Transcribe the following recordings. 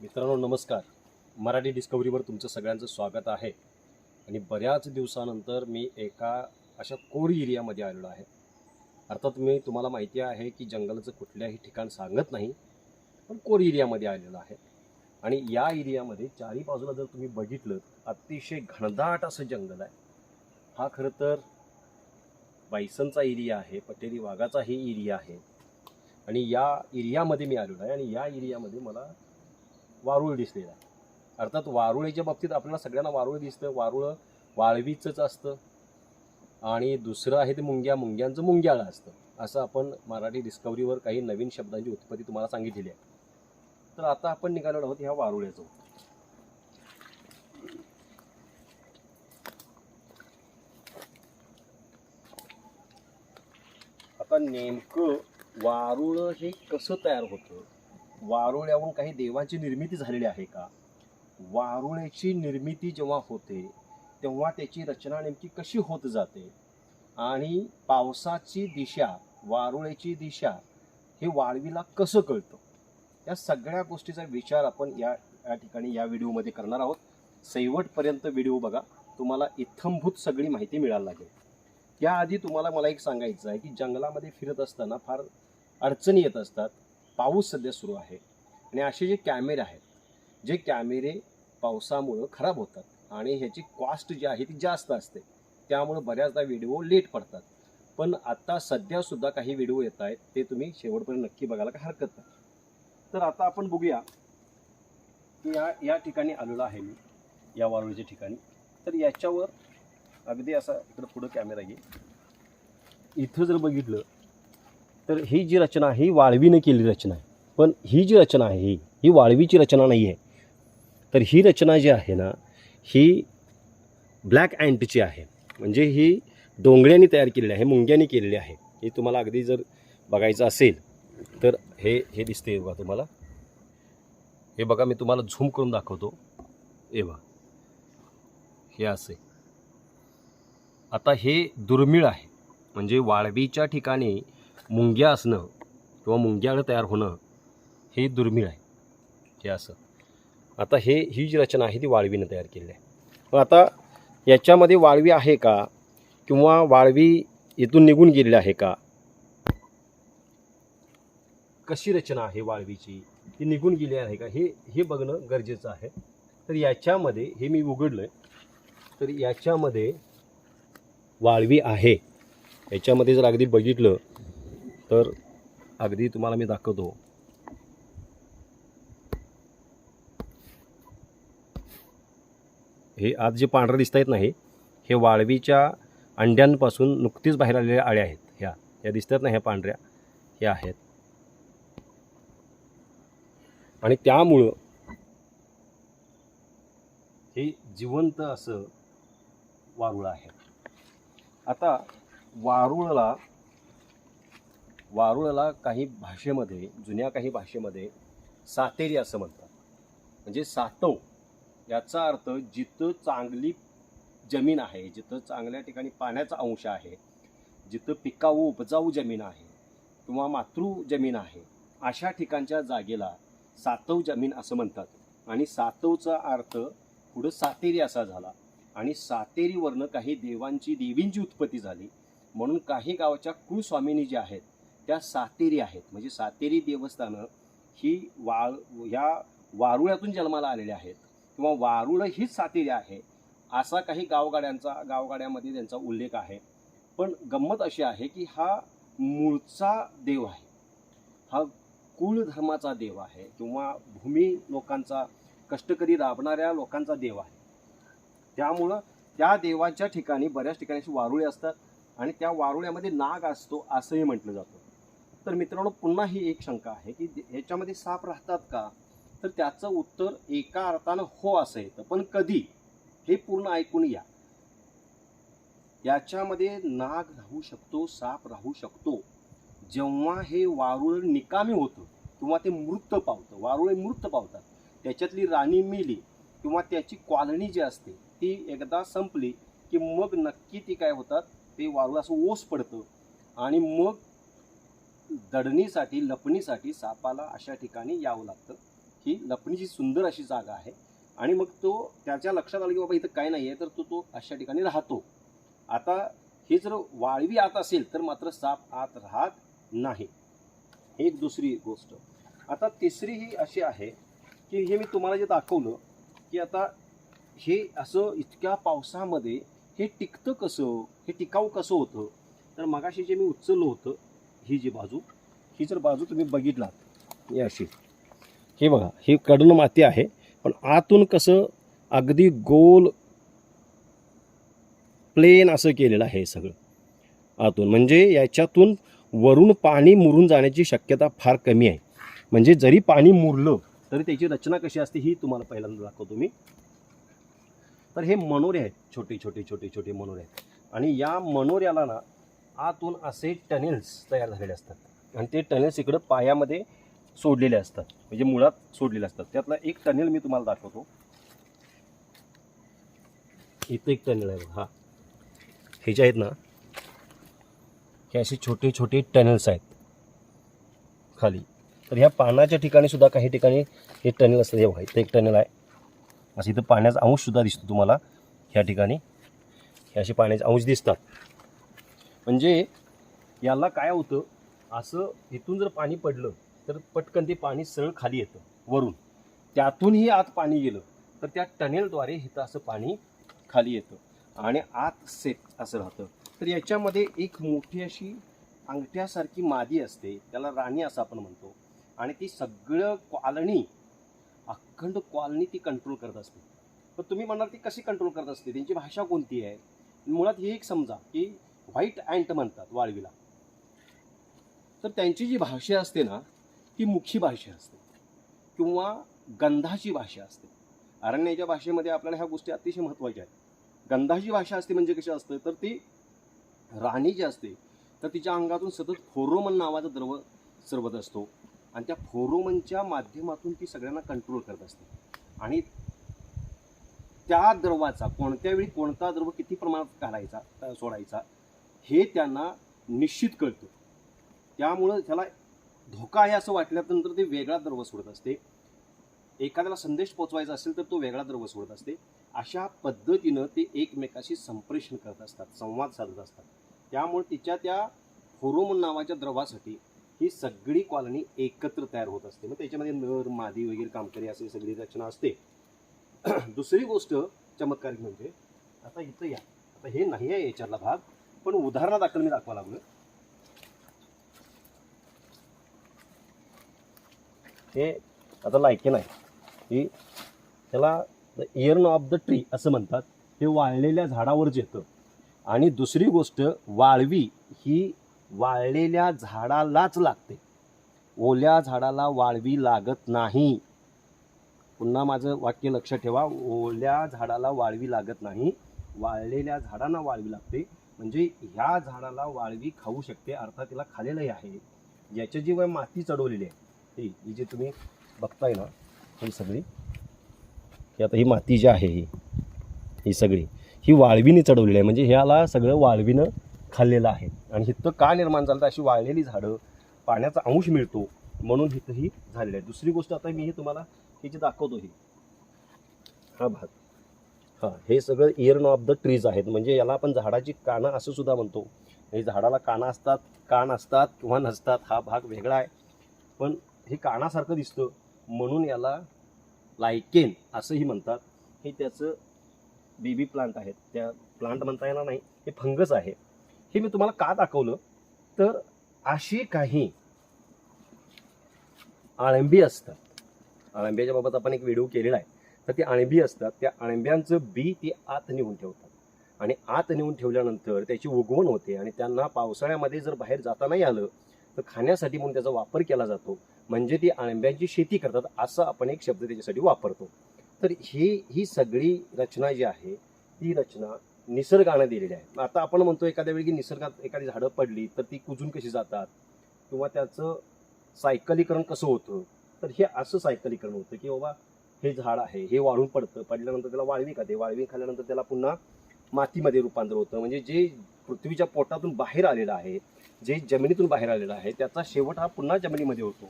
मित्रांनो नमस्कार. मराठी डिस्कवरीवर तुमचं सगळ्यांचं स्वागत आहे. आणि बऱ्याच दिवसानंतर मी एका अशा कोरी एरियामध्ये आलेलो आहे. अर्थात मी तुम्हाला माहिती आहे की जंगलाचं कुठल्याही ठिकाण सांगत नाही पण कोर एरियामध्ये आलेलो आहे. आणि या एरियामध्ये चारी बाजूला जर तुम्ही बघितलं अतिशय घनदाट असं जंगल आहे. हा खरं तर बायसनचा एरिया आहे पटेरी वाघाचाही एरिया आहे. आणि या एरियामध्ये मी आलेलो आहे. आणि या एरियामध्ये मला वारुळ दिसलेलं आहे. अर्थात वारुळेच्या बाबतीत आपल्याला सगळ्यांना वारुळ दिसतं. वारुळ वाळवीचंच असतं. आणि दुसरं आहे ते मुंग्या. मुंग्यांचं मुंग्याळं असतं. असं आपण मराठी डिस्कवरीवर काही नवीन शब्दांची उत्पत्ती तुम्हाला सांगितलेली आहे. तर आता आपण निघालेलो आहोत ह्या वारुळ्याचं आता नेमकं वारुळ हे कसं तयार होतं? वारुळ्याहून काही देवांची निर्मिती झालेली आहे का? वारुळ्याची निर्मिती जेव्हा होते तेव्हा त्याची रचना नेमकी कशी होत जाते? आणि पावसाची दिशा वारुळ्याची दिशा हे वाळवीला कसं कळतं? या सगळ्या गोष्टीचा विचार आपण या या ठिकाणी या व्हिडिओमध्ये करणार आहोत. शेवटपर्यंत व्हिडिओ बघा. तुम्हाला इथंभूत सगळी माहिती मिळायला लागेल. याआधी तुम्हाला मला एक सांगायचं आहे की जंगलामध्ये फिरत असताना फार अडचणी येत असतात. पाऊस सध्या सुरू आहे. आणि असे जे कॅमेरे आहेत जे कॅमेरे पावसामुळं खराब होतात आणि ह्याची कॉस्ट जी आहे ती जास्त असते. त्यामुळं बऱ्याचदा व्हिडिओ लेट पडतात. पण आत्ता सध्यासुद्धा काही व्हिडिओ येत आहेत ते तुम्ही शेवटपर्यंत नक्की बघायला काही हरकत नाही. तर आता आपण बघूया की या या ठिकाणी आलेलो आहे मी या वारुळीच्या ठिकाणी. तर याच्यावर अगदी असा इकडं पुढं कॅमेरा घे. इथं जर बघितलं तर ही जी रचना आहे ही वाळवीनं केलेली रचना आहे. पण ही जी रचना आहे ही ही वाळवीची रचना नाही आहे. तर ही रचना जी आहे ना ही ब्लॅक अँटची आहे. म्हणजे ही डोंगळ्यांनी तयार केलेली आहे मुंग्यांनी केलेली आहे. हे तुम्हाला अगदी जर बघायचं असेल तर हे हे दिसते बघा तुम्हाला. हे बघा मी तुम्हाला झूम करून दाखवतो. ए बघा. हे असे. आता हे दुर्मिळ आहे. म्हणजे वाळवीच्या ठिकाणी मुंग्या असणं किंवा मुंग्याळं तयार होणं हे दुर्मिळ आहे. हे असं. आता हे ही जी रचना आहे ती वाळवीनं तयार केलेली आहे. पण आता याच्यामध्ये वाळवी आहे का? किंवा वाळवी इथून निघून गेलेली आहे का? कशी रचना आहे वाळवीची? ती निघून गेली आहे का? हे हे बघणं गरजेचं आहे. तर याच्यामध्ये हे मी उघडलं तर याच्यामध्ये वाळवी आहे. याच्यामध्ये जर अगदी बघितलं तर अगदी तुम्हाला मी दाखवतो. हे आज जे पांढरं दिसत आहेत नाही हे वाळवीच्या अंड्यांपासून नुकतीच बाहेर आलेल्या आळ्या आहेत. ह्या या दिसतात ना ह्या पांढऱ्या? ह्या आहेत. आणि त्यामुळं हे जिवंत असं वारुळ आहे. आता वारुळला वारुळाला काही भाषेमध्ये जुन्या काही भाषेमध्ये सातेरी असं म्हणतात. म्हणजे सातव याचा अर्थ जिथं चांगली जमीन आहे जिथं चांगल्या ठिकाणी पाण्याचा अंश आहे जिथं पिकाऊ उपजाऊ जमीन आहे किंवा मातृ जमीन आहे अशा ठिकाणच्या जागेला सातव जमीन असं म्हणतात. आणि सातवचा अर्थ पुढं सातेरी असा झाला. आणि सातेरीवरनं काही देवांची देवींची उत्पत्ती झाली. म्हणून काही गावाच्या कुळस्वामिनी जे आहेत त्या सातेरी आहेत. म्हणजे सातेरी देवस्थानं ही वाळ ह्या वारुळ्यातून जन्माला आलेल्या आहेत. किंवा वारुळ हीच सातेरी आहे असा काही गावगाड्यांचा गावगाड्यामध्ये त्यांचा उल्लेख आहे. पण गंमत अशी आहे की हा मूळचा देव आहे. हा कुळधर्माचा देव आहे किंवा भूमी लोकांचा कष्टकरी राबणाऱ्या लोकांचा देव आहे. त्यामुळं त्या देवाच्या ठिकाणी बऱ्याच ठिकाणी अशी वारुळे असतात आणि त्या वारुळ्यामध्ये नाग असतो असंही म्हटलं जातं. तर मित्रांनो पुन्हा ही एक शंका आहे की ह्याच्यामध्ये साप राहतात का? तर त्याचं उत्तर एका अर्थानं हो असं येतं. पण कधी? हे पूर्ण ऐकून या. याच्यामध्ये नाग राहू शकतो साप राहू शकतो. जेव्हा हे वारुळ निकामी होतं किंवा ते मृत पावतं वारुळे मृत पावतात त्याच्यातली राणी मिली किंवा त्याची कॉलनी जी असते ती एकदा संपली की मग नक्की ती काय होतात? ते वारुळ असं ओस पडतं आणि मग दडणीसाठी लपणीसाठी सापाला अशा ठिकाणी यावं लागतं. ही लपणीची सुंदर अशी जागा आहे. आणि मग तो त्याच्या लक्षात आलं की बाबा इथं काय नाही आहे तर तो तो अशा ठिकाणी राहतो. आता हे जर वाळवी आत असेल तर मात्र साप आत राहत नाही. एक दुसरी गोष्ट. आता तिसरी ही अशी आहे की हे मी तुम्हाला जे दाखवलं की आता हे असं इतक्या पावसामध्ये हे टिकतं कसं हे टिकाऊ कसं होतं? तर मगाशी जे मी उचललं होतं ही जी बाजू ही जर बाजू तुम्ही बघितलात ही अशी. हे बघा ही कडून माती आहे पण आतून कसं अगदी गोल प्लेन असं केलेलं आहे हे सगळं. आतून म्हणजे याच्यातून वरून पाणी मुरून जाण्याची शक्यता फार कमी आहे. म्हणजे जरी पाणी मुरलं तरी त्याची रचना कशी असते ही तुम्हाला पहिल्यांदा दाखवतो मी. तर हे मनोरे आहेत छोटे छोटे छोटे छोटे मनोरे आहेत. आणि या मनोऱ्याला ना आतून असे टनेल्स तयार झालेले असतात. आणि ते टनेल्स इकडं पायामध्ये सोडलेले असतात. म्हणजे मुळात सोडलेले असतात. त्यातला एक टनेल मी तुम्हाला दाखवतो. इथं एक टनेल आहे हा. हे जे आहेत ना हे असे छोटे छोटे टनेल्स आहेत. खाली. तर ह्या पानाच्या ठिकाणी सुद्धा काही ठिकाणी हे टनेल असतं हे बघा इथं एक टनेल आहे. असं इथं पाण्याचा अंशसुद्धा दिसतो तुम्हाला. ह्या ठिकाणी. हे असे पाण्याचे अंश दिसतात. म्हणजे याला काय होतं असं इथून जर पाणी पडलं तर पटकन ते पाणी सरळ खाली येतं वरून. त्यातूनही आत पाणी गेलं तर त्या टनेलद्वारे इथं असं पाणी खाली येतं. आणि आत सेट असं राहतं. तर याच्यामध्ये एक मोठी अशी अंगठ्यासारखी मादी असते त्याला राणी असं आपण म्हणतो. आणि ती सगळं कॉलनी अखंड कॉलनी ती कंट्रोल करत असते. तर तुम्ही म्हणाल ती कशी कंट्रोल करत असते? त्यांची भाषा कोणती आहे? मुळात हे एक समजा की व्हाईट अँट म्हणतात वाळवीला. तर त्यांची जी भाषा असते ना ती मुखी भाषा असते किंवा गंधाची भाषा असते. अरण्याच्या भाषेमध्ये आपल्याला ह्या गोष्टी अतिशय महत्त्वाच्या आहेत. गंधाची भाषा असते म्हणजे कशी असते? तर ती राणी जी असते तर तिच्या अंगातून सतत फोरोमन नावाचा द्रव सरवत असतो आणि त्या फोरोमनच्या माध्यमातून ती सगळ्यांना कंट्रोल करत असते. आणि त्या द्रवाचा कोणत्या वेळी कोणता द्रव किती प्रमाणात घालायचा सोडायचा हे त्यांना निश्चित कळतं. त्यामुळं त्याला धोका आहे असं वाटल्यानंतर ते वेगळा द्रव सोडत असते. एखाद्याला संदेश पोचवायचा असेल तर तो वेगळा द्रव सोडत असते. अशा पद्धतीनं ते एकमेकाशी संप्रेषण करत असतात संवाद साधत असतात. त्यामुळे तिच्या त्या फोरोमन नावाच्या द्रवासाठी ही सगळी कॉलनी एकत्र तयार होत असते. मग त्याच्यामध्ये नर मादी वगैरे कामकरी असे सगळी रचना असते. दुसरी गोष्ट चमत्कारिक म्हणजे आता इथं या. आता हे नाही आहे याच्यातला भाग. पण उदाहरणादाखल मी दाखवा लागलो हे आता लायके नाही. की त्याला the yearn of the tree असं म्हणतात. हे वाळलेल्या झाडावरच येतं आणि दुसरी गोष्ट वाळवी ही वाळलेल्या झाडालाच लागते. ओल्या झाडाला वाळवी लागत नाही. पुन्हा माझं वाक्य लक्षात ठेवा. ओल्या झाडाला वाळवी लागत नाही. वाळलेल्या झाडांना वाळवी लागते. म्हणजे ह्या झाडाला वाळवी खाऊ शकते अर्थात तिला खालेलंही आहे. याच्या जी माती चढवलेली आहे ही ही जी तुम्ही बघताय ना ही सगळी ही आता ही माती जी आहे ही ही सगळी ही वाळवीने चढवलेली आहे. म्हणजे ह्याला सगळं वाळवीनं खाल्लेलं आहे. आणि इथं का निर्माण झालं तर अशी वाळलेली झाडं पाण्याचा अंश मिळतो म्हणून इथं ही झालेली आहे. दुसरी गोष्ट आता मी हे तुम्हाला हे जे दाखवतो ही हा भाग. हां हे सगळं इयर्न ऑफ द ट्रीज आहेत. म्हणजे याला आपण झाडाची कानं असं सुद्धा म्हणतो. हे झाडाला कानं असतात कान असतात किंवा नसतात हा भाग वेगळा आहे. पण हे कानासारखं दिसतं. म्हणून याला लायकेन असंही म्हणतात. हे त्याचं बेबी प्लांट आहेत. त्या प्लांट म्हणता येणार नाही. हे फंगस आहे. हे मी तुम्हाला का दाखवलं? तर अशी काही आळंबी असतात. आळंब्याच्या बाबत आपण एक व्हिडिओ केलेला आहे. तर ती आणबी असतात. त्या आणब्यांचं बी ती आत नेऊन ठेवतात. आणि आत नेऊन ठेवल्यानंतर त्याची उगवण होते आणि त्यांना पावसाळ्यामध्ये जर बाहेर जाता नाही आलं तर खाण्यासाठी म्हणून त्याचा वापर केला जातो. म्हणजे ती आंब्यांची शेती करतात असं आपण एक शब्द त्याच्यासाठी वापरतो. तर ही ही सगळी रचना जी आहे ती रचना निसर्गानं दिलेली आहे. आता आपण म्हणतो एखाद्या वेळी की निसर्गात एखादी झाडं पडली तर ती कुजून कशी जातात? किंवा त्याचं सायकलीकरण कसं होतं? तर हे असं सायकलीकरण होतं की बाबा हे झाड आहे हे वाळून पडतं. पडल्यानंतर त्याला वाळवी खाते वाळवी खाल्यानंतर त्याला पुन्हा मातीमध्ये रूपांतर होतं. म्हणजे जे पृथ्वीच्या पोटातून बाहेर आलेलं आहे जे जमिनीतून बाहेर आलेलं आहे त्याचा शेवट हा पुन्हा जमिनीमध्ये होतो.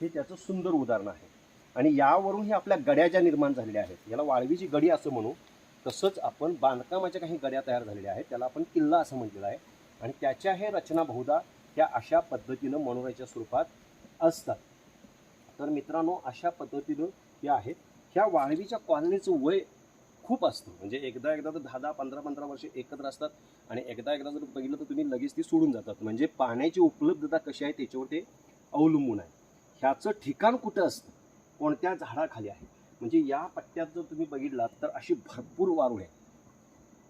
हे त्याचं सुंदर उदाहरण आहे. आणि यावरून हे आपल्या गड्या ज्या निर्माण झालेल्या आहेत याला वाळवीची गडी असं म्हणू तसंच आपण बांधकामाच्या काही गड्या तयार झालेल्या आहेत त्याला आपण किल्ला असं म्हटलेलं आहे. आणि त्याच्या हे रचना बहुधा त्या अशा पद्धतीनं मनोऱ्याच्या स्वरूपात असतात. तर मित्रांनो अशा पद्धतीनं या आहेत. ह्या वाळवीच्या कॉलनीचं वय खूप असतं. म्हणजे एकदा एकदा तर दहा दहा पंधरा पंधरा वर्ष एकत्र असतात आणि एकदा एकदा जर बघितलं तर तुम्ही लगेच ती सोडून जातात. म्हणजे पाण्याची उपलब्धता कशी आहे त्याच्यावर ते अवलंबून आहे. ह्याचं ठिकाण कुठं असतं? कोणत्या झाडाखाली आहे? म्हणजे या पट्ट्यात जर तुम्ही बघितलात तर अशी भरपूर वारुळे आहेत.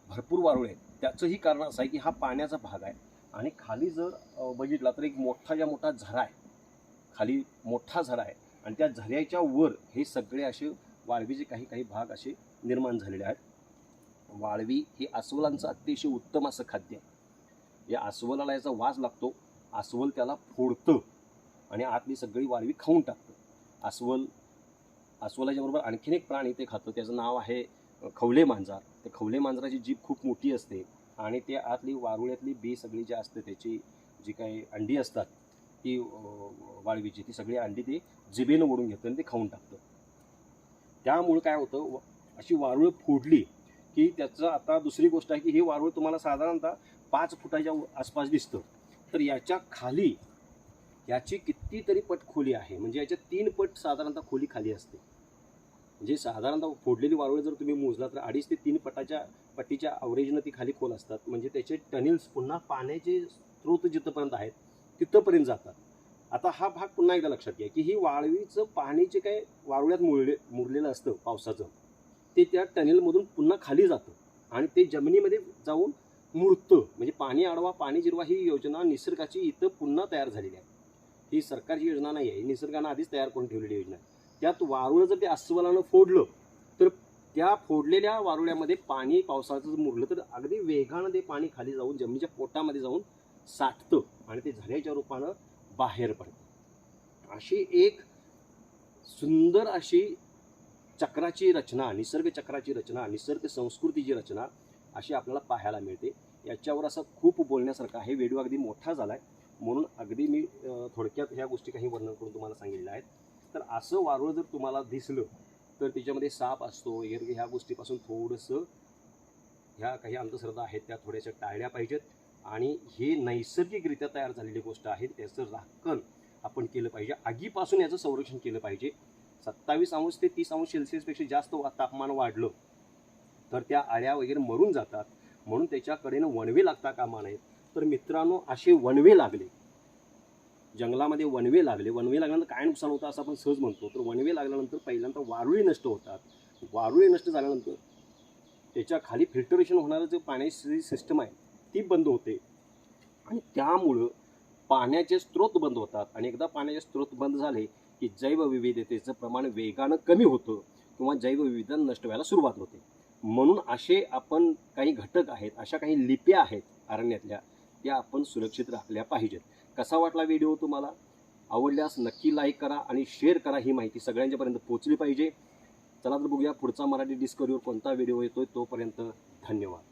भरपूर वारुळे आहेत. त्याचंही कारण असं आहे की हा पाण्याचा भाग आहे. आणि खाली जर बघितला तर एक मोठा ज्या मोठा झरा आहे खाली मोठा झरा आहे आणि त्या झऱ्याच्या वर हे सगळे असे वाळवीचे काही काही भाग असे निर्माण झालेले आहेत. वाळवी हे अस्वलांचं अतिशय उत्तम असं खाद्य आहे. या अस्वलाला याचा वास लागतो. अस्वल त्याला फोडतं आणि आतली सगळी वाळवी खाऊन टाकतं. अस्वल अस्वलाच्याबरोबर आणखीन एक प्राणी ते खातं. त्याचं नाव आहे खवले मांजर. ते खवले मांजराची जीभ खूप मोठी असते आणि ते आतली वारुळ्यातली बी सगळी जी असते त्याची जी काही अंडी असतात ती वाळवीची ती सगळी अंडी ते जिभेनं ओढून घेतं आणि ते खाऊन टाकतं. त्यामुळे काय होतं व- अशी वारुळ फोडली की त्याचं आता दुसरी गोष्ट आहे की हे वारुळ तुम्हाला साधारणतः पाच फुटाच्या आसपास दिसतं. तर याच्या खाली याची कितीतरी पट खोली आहे. म्हणजे याच्या तीन पट साधारणतः खोली खाली असते. म्हणजे साधारणतः फोडलेली वारुळ जर तुम्ही मोजला तर अडीच ते तीन पटाच्या पट्टीच्या अवरेजनं ती खाली खोल असतात. म्हणजे त्याचे टनेल्स पुन्हा पाण्याचे स्रोत जिथंपर्यंत आहेत तिथंपर्यंत जातात. आता हा भाग पुन्हा एकदा लक्षात घ्या की ही वाळवीचं पाणी जे काय वारुळ्यात मुरले मुरलेलं असतं पावसाचं. ते त्या टनेलमधून पुन्हा खाली जातं आणि ते जमिनीमध्ये जाऊन मुरतं. म्हणजे पाणी आडवा पाणी जिरवा ही योजना निसर्गाची इथं पुन्हा तयार झालेली आहे. ही सरकारची योजना नाही आहे. ही निसर्गानं आधीच तयार करून ठेवलेली योजना आहे. त्यात वारुळं जर ते अस्वलानं फोडलं तर त्या फोडलेल्या वारुळ्यामध्ये पाणी पावसाचं जर मुरलं तर अगदी वेगानं ते पाणी खाली जाऊन जमिनीच्या पोटामध्ये जाऊन साठतं आणि ते झऱ्याच्या रूपानं बाहेर पडते. अशी एक सुंदर अशी चक्राची रचना निसर्ग चक्राची रचना निसर्ग संस्कृतीची रचना अशी आपल्याला पाहायला मिळते. याच्यावर असं खूप बोलण्यासारखं आहे. व्हिडिओ अगदी मोठा झाला आहे म्हणून अगदी मी थोडक्यात ह्या गोष्टी काही वर्णन करून तुम्हाला सांगितल्या आहेत. तर असं वारुळ जर तुम्हाला दिसलं तर त्याच्यामध्ये साप असतो वगैरे ह्या गोष्टीपासून थोडंसं ह्या काही अंधश्रद्धा आहेत त्या थोड्याशा टाळल्या पाहिजेत. आणि हे नैसर्गिकरित्या तयार झालेली गोष्ट आहे. त्याचं राखण आपण केलं पाहिजे. आगीपासून याचं संरक्षण केलं पाहिजे. सत्तावीस अंश ते तीस अंश सेल्सिअसपेक्षा जास्त वा- तापमान वाढलं तर त्या आळ्या वगैरे मरून जातात. म्हणून त्याच्याकडेनं वणवे लागता कामा नयेत तर मित्रांनो असे वणवे लागले. जंगलामध्ये वणवे लागले. वणवे लागल्यानंतर काय नुकसान होतं असं आपण सहज म्हणतो. तर वणवे लागल्यानंतर पहिल्यांदा वारुळी नष्ट होतात. वारुळी नष्ट झाल्यानंतर त्याच्याखाली फिल्टरेशन होणारं जे पाण्याची सिस्टम आहे ती बंद होते. आणि त्यामुळं पाण्याचे स्रोत बंद होतात. आणि एकदा पाण्याचे स्रोत बंद झाले की जैवविविधतेचं प्रमाण वेगानं कमी होतं किंवा जैवविविधता नष्ट व्हायला सुरुवात होते. म्हणून असे आपण काही घटक आहेत अशा काही लिप्या आहेत अरण्यातल्या त्या आपण सुरक्षित राखल्या पाहिजेत. कसा वाटला व्हिडिओ तुम्हाला? आवडल्यास नक्की लाईक करा आणि शेअर करा ही माहिती सगळ्यांच्यापर्यंत पोचली पाहिजे. चला तर बघूया पुढचा मराठी डिस्कवरीवर कोणता व्हिडिओ येतोय तोपर्यंत धन्यवाद.